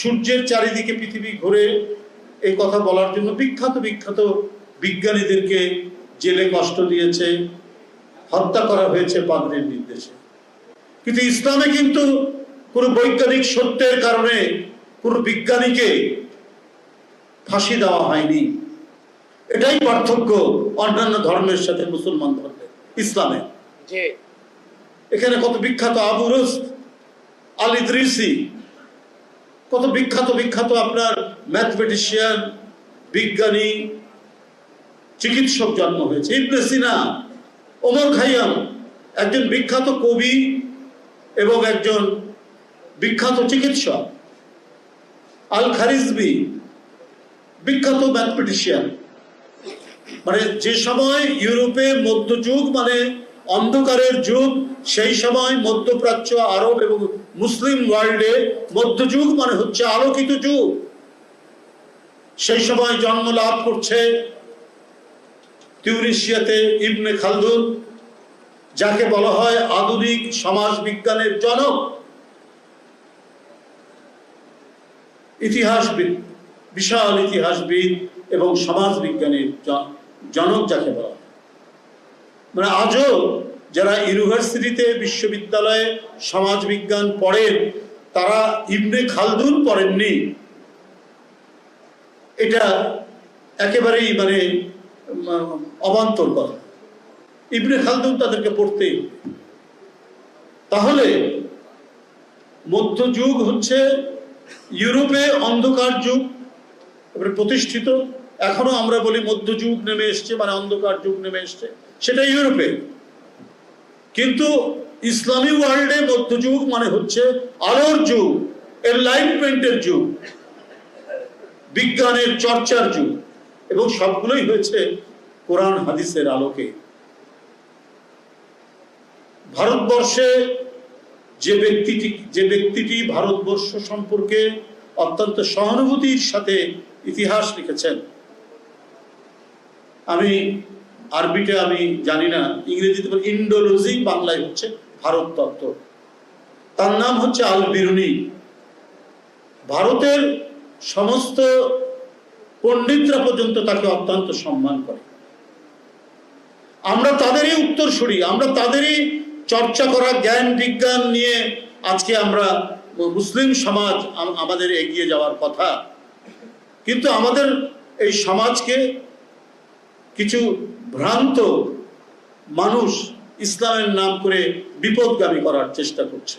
সূর্যের চারিদিকে পৃথিবী ঘুরে এই কথা বলার জন্য বিখ্যাত বিখ্যাত বিজ্ঞানীদেরকে জেলে কষ্ট দিয়েছে হত্যা করা হয়েছে পাদ্রির নির্দেশে। কিন্তু ইসলামে কিন্তু কোনো বৈজ্ঞানিক সত্যের কারণে কোনো বিজ্ঞানীকে ফাঁসি দেওয়া হয়নি। এটাই পার্থক্য অন্যান্য ধর্মের সাথে মুসলমান ধর্মের ইসলামে। এখানে কত বিখ্যাত আবু রুস্ত আল ইদ্রিসি কত বিখ্যাত বিখ্যাত আপনার ম্যাথমেটিশিয়ান, বিজ্ঞানী, চিকিৎসক জন্ম হয়েছে, ইবনে সিনা, ওমর খাইয়াম, একজন বিখ্যাত কবি এবং একজন বিখ্যাত চিকিৎসক, আল খারিজবি, বিখ্যাত ম্যাথমেটিশিয়ান। মানে যে সময় ইউরোপে মধ্যযুগ মানে অন্ধকারের যুগ, সেই সময় মধ্যপ্রাচ্য, আরব এবং মুসলিম ওয়ার্ল্ডে মধ্যযুগ মানে হচ্ছে আলোকিত যুগ। সেই সময় জন্ম লাভ করছে টিউনিশিয়াতে ইবনে খালদুন, যাকে বলা হয় আধুনিক সমাজ বিজ্ঞানের জনক। ইতিহাসবিদ, বিশাল ইতিহাসবিদ এবং সমাজ বিজ্ঞানের জনক যাকে বলা হয়। মানে আজও যারা ইউনিভার্সিটিতে বিশ্ববিদ্যালয়ে সমাজ বিজ্ঞান পড়েন, তারা ইবনে খালদুন পড়েননি। এটা একেবারেই মানে অবান্তর কথা। ইবনে খালদুন তাদেরকে পড়তেই হবে। তাহলে মধ্যযুগ হচ্ছে ইউরোপে অন্ধকার যুগ প্রতিষ্ঠিত। এখনও আমরা বলি মধ্যযুগ নেমে এসছে মানে অন্ধকার যুগ নেমে এসছে। সেটা ইউরোপে। কিন্তু ইসলামী ওয়ার্ল্ডে মধ্যযুগ মানে হচ্ছে আলোর যুগ এনলাইটমেন্টের যুগ, বিজ্ঞানের চর্চার যুগ, এবং সবগুলোই হয়েছে কোরআন হাদিসের আলোকে। ভারতবর্ষে যে ব্যক্তিটি যে ব্যক্তিটি ভারতবর্ষ সম্পর্কে অত্যন্ত সহানুভূতির সাথে ইতিহাস লিখেছেন, আমি আরবিতে আমি জানি না, ইংরেজিতে ইন্ডোলজি, বাংলায় হচ্ছে ভারত তত্ত্ব। তার নাম হচ্ছে আল বিরুনি ভারতের সমস্ত পণ্ডিতরা পর্যন্ত তাকে অত্যন্ত সম্মান করে। আমরা তাদেরই উত্তরসূরি, আমরা তাদেরই চর্চা করা, জ্ঞান, বিজ্ঞান নিয়ে আজকে আমরা মুসলিম সমাজ আমাদের এগিয়ে যাওয়ার কথা। কিন্তু আমাদের এই সমাজকে কিছু ভ্রান্ত মানুষ ইসলামের নাম করে বিপদগামী করার চেষ্টা করছে।